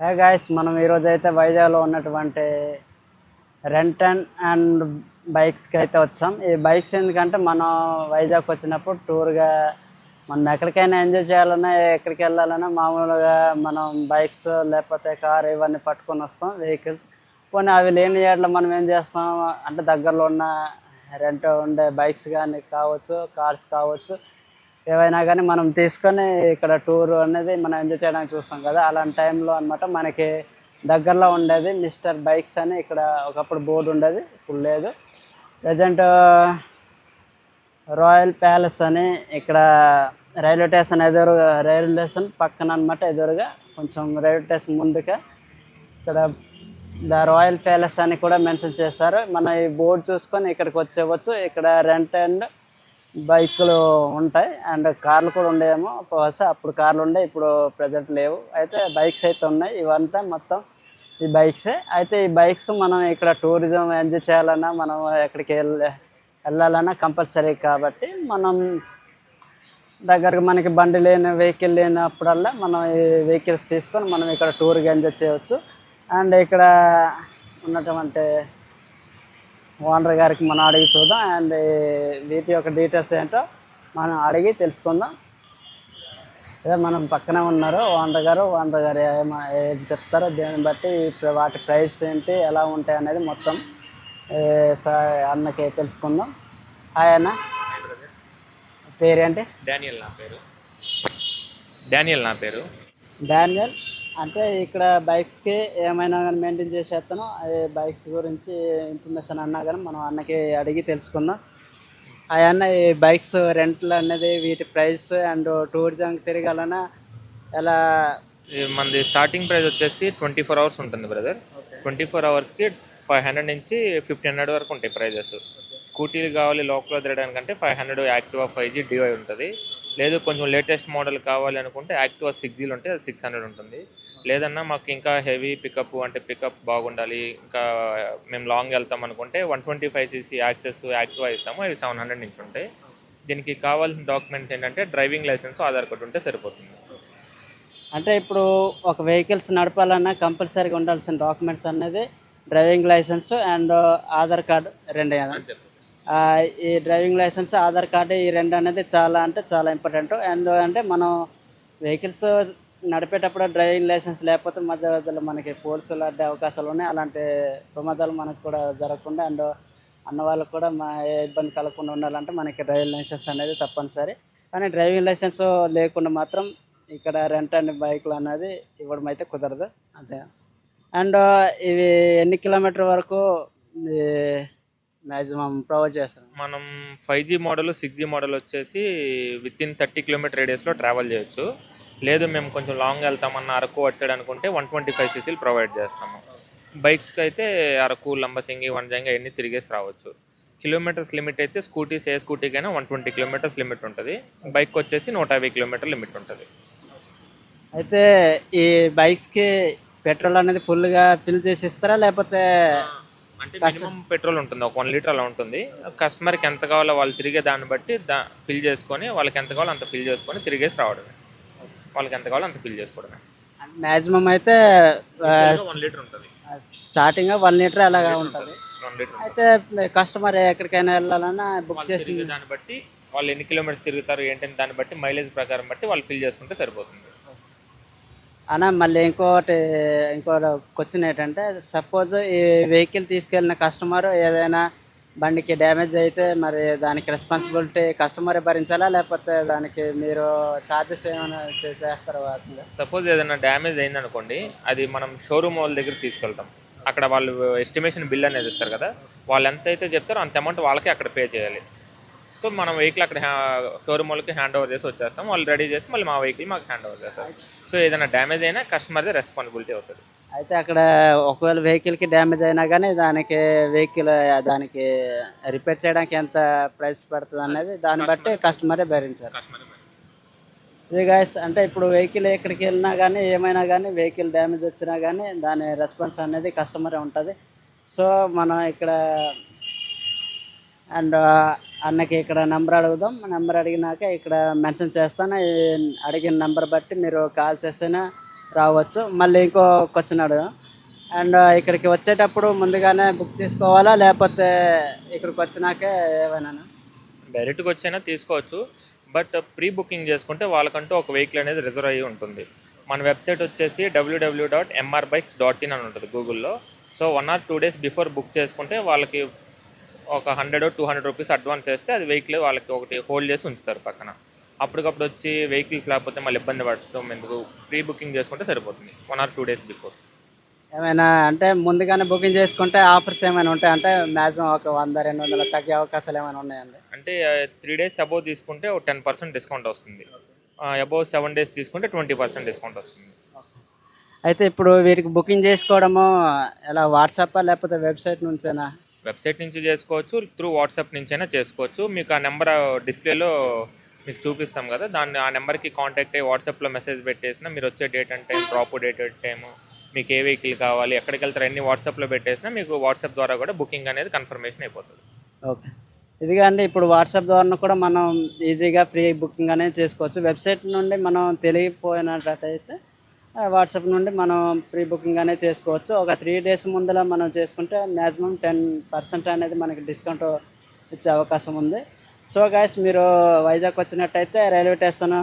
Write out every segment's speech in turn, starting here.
Hey guys మనం ఈరోజు అయితే వైజాగ్లో ఉన్నటువంటి రెంట్ అండ్ బైక్స్కి అయితే వచ్చాం. ఈ బైక్స్ ఎందుకంటే మనం వైజాగ్ వచ్చినప్పుడు టూర్గా మనం ఎక్కడికైనా ఎంజాయ్ చేయాలన్నా ఎక్కడికి వెళ్ళాలన్నా మామూలుగా మనం బైక్స్ లేకపోతే కార్ ఇవన్నీ పట్టుకొని వస్తాం వెహికల్స్ పోనీ అవి లేని ఏట్ల మనం ఏం చేస్తాం? అంటే దగ్గరలో ఉన్న రెంట్ ఉండే బైక్స్ కానీ కావచ్చు కార్స్ కావచ్చు ఏవైనా కానీ మనం తీసుకొని ఇక్కడ టూర్ అనేది మనం ఎంజాయ్ చేయడానికి చూస్తాం కదా. అలాంటి టైంలో అన్నమాట మనకి దగ్గరలో ఉండేది మిస్టర్ బైక్స్ అని ఇక్కడ ఒకప్పుడు బోర్డు ఉండేది ఇప్పుడు లేదు. ప్రజెంట్ రాయల్ ప్యాలెస్ అని ఇక్కడ రైల్వే స్టేషన్ ఎదురుగా రైల్వే స్టేషన్ పక్కన అనమాట ఎదురుగా. కొంచెం రైల్వే స్టేషన్ ముందుగా ఇక్కడ ద రాయల్ ప్యాలెస్ అని కూడా మెన్షన్ చేశారు. మనం ఈ బోర్డు చూసుకొని ఇక్కడికి వచ్చేవచ్చు. ఇక్కడ రెంట్ అండ్ బైకులు ఉంటాయి అండ్ కార్లు కూడా ఉండేమో బహుశా అప్పుడు కార్లు ఉండే ఇప్పుడు ప్రజెంట్ లేవు. అయితే బైక్స్ అయితే ఉన్నాయి. ఇవంతా మొత్తం ఈ బైక్సే. అయితే ఈ బైక్స్ మనం ఇక్కడ టూరిజం ఎంజాయ్ చేయాలన్నా మనం ఎక్కడికి వెళ్ళ వెళ్ళాలన్నా కంపల్సరీ కాబట్టి మనం దగ్గరకు మనకి బండి లేని వెహికల్ లేనప్పుడల్లా మనం ఈ వెహికల్స్ తీసుకొని మనం ఇక్కడ టూర్కి ఎంజాయ్ చేయవచ్చు. అండ్ ఇక్కడ ఉన్నటువంటి ఓనర్ గారికి మనం అడిగి చూద్దాం. అండ్ వీటి యొక్క డీటెయిల్స్ ఏంటో మనం అడిగి తెలుసుకుందాం. అదే మనం పక్కనే ఉన్నారు. ఓనర్ గారు ఓనర్ గారు ఏమ ఏం చెప్తారో దీన్ని బట్టి వాటి ప్రైస్ ఏంటి ఎలా ఉంటాయి అనేది మొత్తం అన్నకి తెలుసుకుందాం. హాయ్ అన్న. పేరేంటి? డానియల్ నా పేరు. డానియల్ నా పేరు. డానియల్. అంటే ఇక్కడ బైక్స్కి ఏమైనా కానీ మెయింటైన్ చేసేస్తాను అదే బైక్స్ గురించి ఇన్ఫర్మేషన్ అన్నా కానీ మనం అన్నకి అడిగి తెలుసుకుందాం. ఆ అన్న ఈ బైక్స్ రెంట్లు అనేది వీటి ప్రైస్ అండ్ టూరిజం తిరగాలన్నా ఎలా? మనది స్టార్టింగ్ ప్రైస్ వచ్చేసి ట్వంటీ ఫోర్ అవర్స్ ఉంటుంది బ్రదర్ ట్వంటీ ఫోర్ అవర్స్కి ఫైవ్ హండ్రెడ్ నుంచి ఫిఫ్టీన్ హండ్రెడ్ వరకు ఉంటాయి ప్రైజెస్ స్కూటీలు కావాలి లోకల్లో తిరగడానికంటే five hundred Activa five G DY ఉంటుంది. లేదు కొంచెం లేటెస్ట్ మోడల్ కావాలి అనుకుంటే యాక్టివా సిక్స్ జీలు ఉంటే అది సిక్స్ హండ్రెడ్ ఉంటుంది. లేదన్నా మాకు ఇంకా హెవీ పికప్ అంటే పికప్ బాగుండాలి. ఇంకా మేము లాంగ్ వెళ్తాం అనుకుంటే one twenty five CC Access Activa ఇస్తాము. అవి సెవెన్ హండ్రెడ్ నుంచి ఉంటాయి. దీనికి కావాల్సిన డాక్యుమెంట్స్ ఏంటంటే డ్రైవింగ్ లైసెన్స్ ఆధార్ కార్డు ఉంటే సరిపోతుంది. అంటే ఇప్పుడు ఒక వెహికల్స్ నడపాలన్నా కంపల్సరీగా ఉండాల్సిన డాక్యుమెంట్స్ అనేది driving licence and Aadhaar card రెండే ఈ డ్రైవింగ్ లైసెన్స్ ఆధార్ కార్డు ఈ రెండు అనేది చాలా అంటే చాలా ఇంపార్టెంట్. అండ్ అంటే మనం వెహికల్స్ నడిపేటప్పుడు డ్రైవింగ్ లైసెన్స్ లేకపోతే మధ్య మధ్యలో మనకి పోలీసులు అడ్డే అవకాశాలు ఉన్నాయి. అలాంటి ప్రమాదాలు మనకు కూడా జరగకుండా అండ్ అన్న వాళ్ళకు కూడా మా ఏ ఇబ్బంది కలగకుండా ఉండాలంటే మనకి డ్రైవింగ్ లైసెన్స్ అనేది తప్పనిసరి. కానీ డ్రైవింగ్ లైసెన్స్ లేకుండా మాత్రం ఇక్కడ రెంట్ అండ్ బైకులు అనేది ఇవ్వడం అయితే కుదరదు. అంతే అండ్ ఇవి ఎన్ని కిలోమీటర్ వరకు మ్యాక్సిమం ప్రొవైడ్ చేస్తారు? మనం five G model six G model వచ్చేసి విత్ ఇన్ థర్టీ కిలోమీటర్ రేడియస్లో ట్రావెల్ చేయొచ్చు. లేదు మేము కొంచెం లాంగ్ వెళ్తామన్న అరకు అటు సైడ్ అనుకుంటే వన్ ట్వంటీ ఫైవ్ సీసీలు ప్రొవైడ్ చేస్తాము. బైక్స్కి అయితే అరకు లంబసింగి వనజంగి అన్నీ తిరిగేసి రావచ్చు. కిలోమీటర్స్ లిమిట్ అయితే స్కూటీస్ ఏ స్కూటీకైనా వన్ ట్వంటీ కిలోమీటర్స్ లిమిట్ ఉంటుంది. బైక్ వచ్చేసి నూట యాభై కిలోమీటర్ లిమిట్ ఉంటుంది. అయితే ఈ బైక్స్కి పెట్రోల్ అనేది ఫుల్గా ఫిల్ చేసి ఇస్తారా లేకపోతే అంటే మినిమం పెట్రోల్ ఉంటుంది. ఒక వన్ లీటర్ అలా ఉంటుంది. కస్టమర్కి ఎంత కావాలో వాళ్ళు తిరిగే దాన్ని బట్టి దా ఫిల్ చేసుకొని వాళ్ళకి ఎంత కావాలో అంత ఫిల్ చేసుకొని తిరిగేసి రావడమే. వాళ్ళకి ఎంత కావాలో అంత ఫిల్ చేసుకోవడమే. మ్యాక్సిమం అయితే వన్ లీటర్ ఉంటుంది. స్టార్టింగ్ వన్ లీటర్ అలాగా ఉంటుంది. అయితే కస్టమర్ ఎక్కడికైనా వెళ్ళాలన్నా బుక్ చేసి దాన్ని బట్టి వాళ్ళు ఎన్ని కిలోమీటర్స్ తిరుగుతారు ఏంటని దాన్ని బట్టి మైలేజ్ ప్రకారం బట్టి వాళ్ళు ఫిల్ చేసుకుంటే సరిపోతుంది. అన్న మళ్ళీ ఇంకోటి ఇంకో క్వశ్చన్ ఏంటంటే సపోజ్ ఈ వెహికల్ తీసుకెళ్ళిన కస్టమర్ ఏదైనా బండికి డ్యామేజ్ అయితే మరి దానికి రెస్పాన్సిబిలిటీ కస్టమరే భరించాలా? లేకపోతే దానికి మీరు ఛార్జెస్ ఏమైనా చేస్తారా సపోజ్ ఏదైనా డ్యామేజ్ అయింది అనుకోండి అది మనం షోరూమ్ వాళ్ళ దగ్గర తీసుకెళ్తాం. అక్కడ వాళ్ళు ఎస్టిమేషన్ బిల్ అనేది ఇస్తారు కదా వాళ్ళు ఎంత అయితే చెప్తారో అంత అమౌంట్ వాళ్ళకి అక్కడ పే చేయాలి. సో మనం వెహికల్ అక్కడ షోరూమ్ వాళ్ళకి హ్యాండ్ ఓవర్ చేసి వచ్చేస్తాం. వాళ్ళు రెడీ చేసి మళ్ళీ మా వెహికల్ మాకు హ్యాండ్ ఓవర్ చేస్తారు. సో ఏదైనా డ్యామేజ్ అయినా కస్టమర్దే రెస్పాన్సిబిలిటీ అవుతుంది. అయితే అక్కడ ఒకవేళ వెహికల్కి డ్యామేజ్ అయినా కానీ దానికి వెహికల్ దానికి రిపేర్ చేయడానికి ఎంత ప్రైస్ పడుతుంది అనేది దాన్ని బట్టి కస్టమరే భరించారు. ఇది గాయస్ అంటే ఇప్పుడు వెహికల్ ఎక్కడికి వెళ్ళినా కానీ ఏమైనా కానీ వెహికల్ డ్యామేజ్ వచ్చినా కానీ దాని రెస్పాన్స్ అనేది కస్టమరే ఉంటుంది. సో మనం ఇక్కడ అండ్ అన్నకి ఇక్కడ నెంబర్ అడుగుదాం. నెంబర్ అడిగినాక ఇక్కడ మెన్షన్ చేస్తాను. అడిగిన నెంబర్ బట్టి మీరు కాల్ చేసినా రావచ్చు. మళ్ళీ ఇంకో క్వశ్చన్ అడుగు అండ్ ఇక్కడికి వచ్చేటప్పుడు ముందుగానే బుక్ చేసుకోవాలా లేకపోతే ఇక్కడికి వచ్చినాకే ఏమైనా? డైరెక్ట్గా వచ్చైనా తీసుకోవచ్చు. బట్ ప్రీ బుకింగ్ చేసుకుంటే వాళ్ళకంటూ ఒక వెహికల్ అనేది రిజర్వ్ అయ్యి ఉంటుంది. మన వెబ్సైట్ వచ్చేసి WW dot MR bikes dot in అని ఉంటుంది గూగుల్లో so one or two days before book చేసుకుంటే వాళ్ళకి ఒక hundred two hundred rupees advance వేస్తే అది వెహికల్ వాళ్ళకి ఒకటి హోల్డ్ చేసి ఉంచుతారు పక్కన. అప్పటికప్పుడు వచ్చి వెహికల్స్ లేకపోతే మళ్ళీ ఇబ్బంది పడటం ఎందుకు? ప్రీ బుకింగ్ చేసుకుంటే సరిపోతుంది. One or two days before ఏమైనా అంటే ముందుగానే బుకింగ్ చేసుకుంటే ఆఫర్స్ ఏమైనా ఉంటాయి? అంటే మ్యాక్సిమం ఒక వంద రెండు వందలు తగ్గే అవకాశాలు ఏమైనా ఉన్నాయండి? అంటే త్రీ డేస్ అబోవ్ తీసుకుంటే ఒక టెన్ పర్సెంట్ డిస్కౌంట్ వస్తుంది. అబోవ్ సెవెన్ డేస్ తీసుకుంటే ట్వంటీ పర్సెంట్ డిస్కౌంట్ వస్తుంది. అయితే ఇప్పుడు వీటికి బుకింగ్ చేసుకోవడము ఎలా? వాట్సాప్ లేకపోతే వెబ్సైట్ నుంచేనా? వెబ్సైట్ నుంచి చేసుకోవచ్చు త్రూ వాట్సాప్ నుంచి అయినా చేసుకోవచ్చు. మీకు ఆ నెంబర్ డిస్ప్లేలో మీకు చూపిస్తాం కదా. దాన్ని ఆ నెంబర్కి కాంటాక్ట్ అయ్యి వాట్సాప్లో మెసేజ్ పెట్టేసిన మీరు వచ్చే date and time drop date and time మీకు ఏ వెహికల్ కావాలి ఎక్కడికి వెళ్తారు అన్ని వాట్సాప్లో పెట్టేసినా మీకు వాట్సాప్ ద్వారా కూడా బుకింగ్ అనేది కన్ఫర్మేషన్ అయిపోతుంది. ఓకే. ఇదిగా అండి ఇప్పుడు వాట్సాప్ ద్వారా కూడా మనం ఈజీగా ప్రీ బుకింగ్ అనేది చేసుకోవచ్చు. వెబ్సైట్ నుండి మనం తెలియపోయినట్టయితే వాట్సాప్ నుండి మనం ప్రీ బుకింగ్ అనేది చేసుకోవచ్చు. ఒక త్రీ డేస్ ముందర మనం చేసుకుంటే మ్యాక్సిమం టెన్ పర్సెంట్ అనేది మనకి డిస్కౌంట్ ఇచ్చే అవకాశం ఉంది. సో గాయస్ మీరు వైజాగ్ వచ్చినట్టయితే రైల్వే స్టేషన్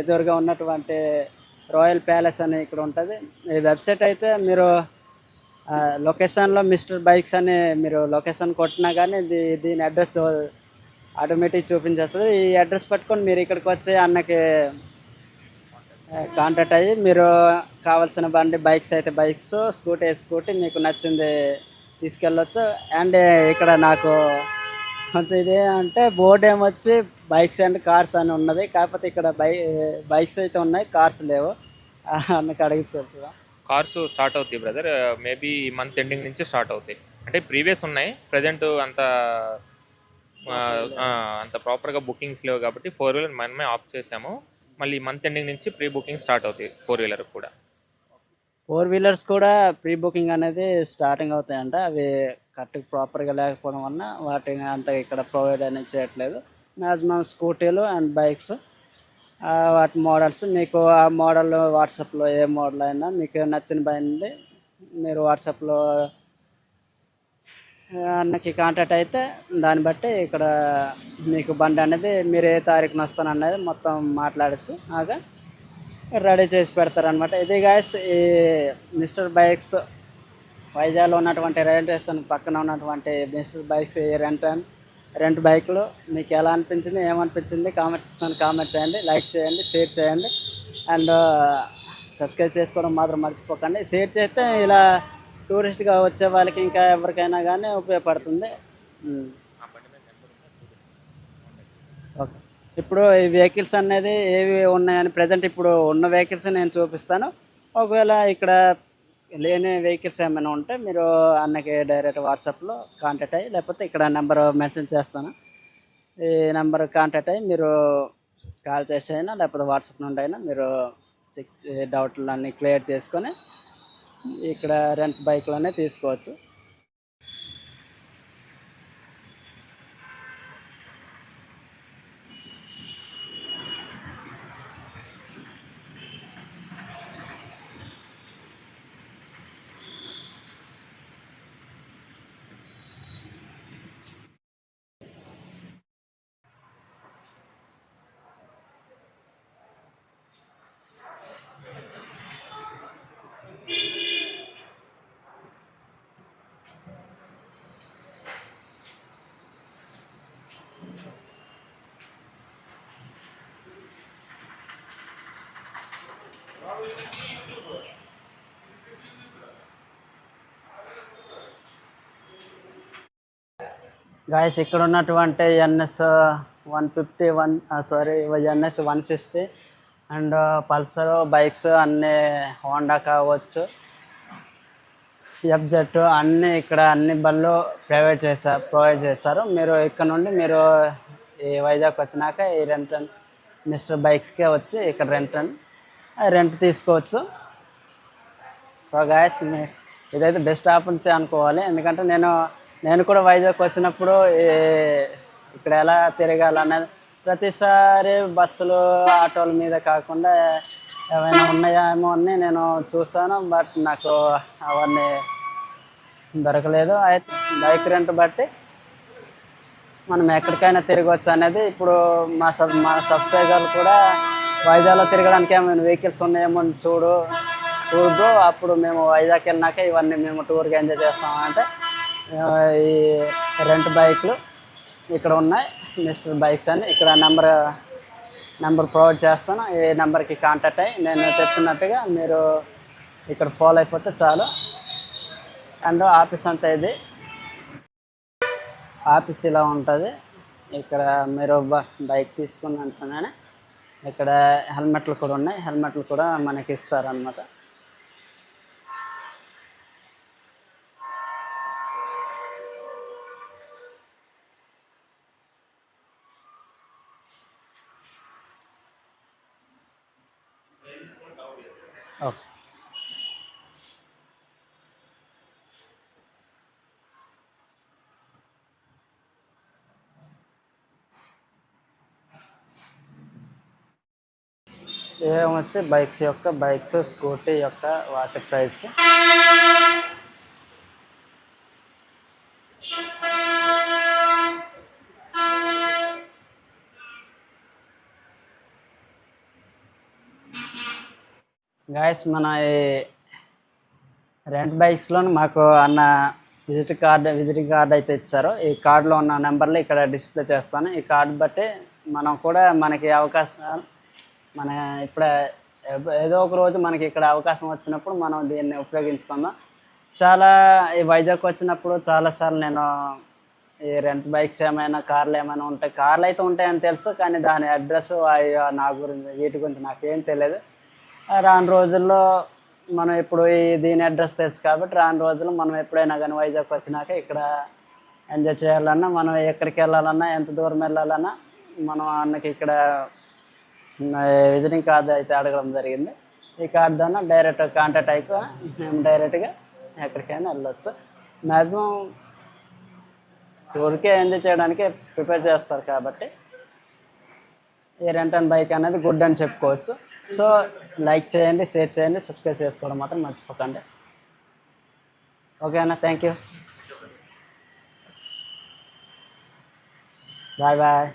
ఎదురుగా ఉన్నటువంటి రాయల్ ప్యాలెస్ అని ఇక్కడ ఉంటుంది. ఈ వెబ్సైట్ అయితే మీరు లొకేషన్లో మిస్టర్ బైక్స్ అని మీరు లొకేషన్ కొట్టినా కానీ దీ దీని అడ్రస్ ఆటోమేటిక్ చూపించేస్తుంది. ఈ అడ్రస్ పట్టుకొని మీరు ఇక్కడికి వచ్చి అన్నకి కాంటాక్ట్ అయ్యి మీరు కావాల్సిన బండి బైక్స్ అయితే బైక్స్ స్కూటీ స్కూటీ మీకు నచ్చింది తీసుకెళ్ళొచ్చు. అండ్ ఇక్కడ నాకు కొంచెం ఇదే అంటే బోర్డు ఏమొచ్చి బైక్స్ అండ్ కార్స్ అని ఉన్నది. కాకపోతే ఇక్కడ బై బైక్స్ అయితే ఉన్నాయి కార్స్ లేవు. ఆ, అన్నకి అడిగి తెలుసుదా కార్స్ స్టార్ట్ అవుతాయి బ్రదర్. మేబీ ఈ మంత్ ఎండింగ్ నుంచి స్టార్ట్ అవుతాయి. అంటే ప్రీవియస్ ఉన్నాయి ప్రజెంట్ అంత అంత ప్రాపర్గా బుకింగ్స్ లేవు కాబట్టి ఫోర్ వీలర్ మనమే ఆఫ్ చేసాము మళ్ళీ మంత్ ఎండింగ్ నుంచి ప్రీ బుకింగ్ స్టార్ట్ అవుతాయి ఫోర్ వీలర్ కూడా. ఫోర్ వీలర్స్ కూడా ప్రీ బుకింగ్ అనేది స్టార్టింగ్ అవుతాయంట. అవి కరెక్ట్ ప్రాపర్గా లేకపోవడం వలన వాటిని అంత ఇక్కడ ప్రొవైడ్ అనేది చేయట్లేదు. మ్యాక్సిమం స్కూటీలు అండ్ బైక్స్ వాటి మోడల్స్. మీకు ఆ మోడల్ వాట్సాప్లో ఏ మోడల్ అయినా మీకు నచ్చిన బండి మీరు వాట్సాప్లో అన్నకి కాంటాక్ట్ అయితే దాన్ని బట్టి ఇక్కడ మీకు బండి అనేది మీరు ఏ తారీఖున వస్తానన్నది మొత్తం మాట్లాడేసి ఆగా? రెడీ చేసి పెడతారనమాట ఇది గాయస్ ఈ మిస్టర్ బైక్స్ వైజాగ్లో ఉన్నటువంటి రైల్వే స్టేషన్ పక్కన ఉన్నటువంటి మిస్టర్ బైక్స్ ఈ రెంట్ అండ్ రెంట్ బైక్లు మీకు ఎలా అనిపించింది ఏమనిపించింది కామెంట్ సెక్షన్ కామెంట్ చేయండి లైక్ చేయండి షేర్ చేయండి. అండ్ సబ్స్క్రైబ్ uh, చేసుకోవడం మాత్రం మర్చిపోకండి. షేర్ చేస్తే ఇలా టూరిస్ట్గా వచ్చే వాళ్ళకి ఇంకా ఎవరికైనా కానీ ఉపయోగపడుతుంది. Hmm ఉమ్. ఓకే ఇప్పుడు ఈ వెహికల్స్ అనేది ఏవి ఉన్నాయని ప్రజెంట్ ఇప్పుడు ఉన్న వెహికల్స్ నేను చూపిస్తాను. ఒకవేళ ఇక్కడ లేని వెహికల్స్ ఏమైనా ఉంటే మీరు అన్నకి డైరెక్ట్ వాట్సాప్లో కాంటాక్ట్ అయ్యి లేకపోతే ఇక్కడ నెంబర్ మెన్షన్ చేస్తాను. ఈ నెంబర్ కాంటాక్ట్ అయ్యి మీరు కాల్ చేసి అయినా లేకపోతే వాట్సాప్ నుండి అయినా మీరు చెక్ డౌట్లు అన్నీ క్లియర్ చేసుకొని ఇక్కడ రెంట్ బైక్లోనే తీసుకోవచ్చు. గాయస్ ఇక్కడ ఉన్నటువంటి NS one fifty one sorry NS one sixty and Pulsar bikes అన్నీ హోండా కావచ్చు. ఎఫ్జెట్ అన్నీ ఇక్కడ అన్ని బళ్ళు ప్రొవైడ్ చేశారు ప్రొవైడ్ చేశారు మీరు ఇక్కడ నుండి మీరు ఈ వైజాగ్ వచ్చినాక ఈ రెంట్ మిస్టర్ బైక్స్కే వచ్చి ఇక్కడ రెంట్ రెంట్ తీసుకోవచ్చు. సో గాయస్ ఇదైతే బెస్ట్ ఆపర్చునిటీ అనుకోవాలి. ఎందుకంటే నేను నేను కూడా వైజాగ్ వచ్చినప్పుడు ఇక్కడ ఎలా తిరగాలనేది ప్రతిసారి బస్సులు ఆటోల మీద కాకుండా ఏమైనా ఉన్నాయా ఏమో అని నేను చూసాను బట్ నాకు అవన్నీ దొరకలేదు. అయితే బైక్ రెంట్ బట్టి మనం ఎక్కడికైనా తిరగవచ్చు అనేది ఇప్పుడు మా సబ్ మా సబ్స్క్రైబర్లు కూడా వైజాగ్లో తిరగడానికి ఏమైనా వెహికల్స్ ఉన్నాయేమో అని చూడు చూడు. అప్పుడు మేము వైజాగ్ వెళ్ళినాక ఇవన్నీ మేము టూర్గా ఎంజాయ్ చేస్తామంటే ఈ రెంట్ బైక్లు ఇక్కడ ఉన్నాయి మిస్టర్ బైక్స్ అని. ఇక్కడ నెంబర్ నెంబర్ ప్రొవైడ్ చేస్తాను. ఈ నెంబర్కి కాంటాక్ట్ అయ్యి నేను చెప్తున్నట్టుగా మీరు ఇక్కడ ఫాలో అయిపోతే చాలు. అండ్ ఆఫీస్ అంతా ఇది. ఆఫీస్ ఇలా ఉంటుంది. ఇక్కడ మీరు బ- బైక్ తీసుకుని అంటున్నానే ఇక్కడ హెల్మెట్లు కూడా ఉన్నాయి. హెల్మెట్లు కూడా మనకి ఇస్తారనమాట ఏమొచ్చి బైక్స్ యొక్క బైక్స్ స్కూటీ యొక్క వాటి ప్రైస్? గాయస్ మన ఈ రెంట్ బైక్స్లో మాకు అన్న విజిట్ కార్డ్ విజిటింగ్ కార్డ్ అయితే ఇచ్చారు. ఈ కార్డులో ఉన్న నెంబర్లు ఇక్కడ డిస్ప్లే చేస్తాను. ఈ కార్డు బట్టి మనం కూడా మనకి అవకాశం మన ఇప్పుడే ఏదో- ఒక రోజు మనకి ఇక్కడ అవకాశం వచ్చినప్పుడు మనం దీన్ని ఉపయోగించుకుందాం. చాలా ఈ వైజాగ్ వచ్చినప్పుడు చాలాసార్లు నేను ఈ రెంట్ బైక్స్ ఏమైనా కార్లు ఏమైనా ఉంటాయి కార్లు అయితే ఉంటాయని తెలుసు కానీ దాని అడ్రస్ నా గురించి వీటి గురించి నాకేం తెలియదు. రాను రోజుల్లో మనం ఇప్పుడు ఈ దీని అడ్రస్ తెలుసు కాబట్టి రాను రోజుల్లో మనం ఎప్పుడైనా కానీ వైజాగ్ వచ్చినాక ఇక్కడ ఎంజాయ్ చేయాలన్నా మనం ఎక్కడికి వెళ్ళాలన్నా ఎంత దూరం వెళ్ళాలన్నా మనం అన్నకి ఇక్కడ విజిటింగ్ కార్డు అయితే అడగడం జరిగింది. ఈ కార్డు ద్వారా డైరెక్ట్ కాంటాక్ట్ అయిపో మేము డైరెక్ట్గా ఎక్కడికైనా వెళ్ళొచ్చు. మ్యాక్సిమం టూర్కే ఎంజాయ్ చేయడానికి ప్రిపేర్ చేస్తారు కాబట్టి ఈ రెంట్ అండ్ బైక్ అనేది గుడ్ అని చెప్పుకోవచ్చు. సో లైక్ చేయండి షేర్ చేయండి సబ్స్క్రైబ్ చేసుకోవడం మాత్రం మర్చిపోకండి. ఓకేనా? Thank you bye bye.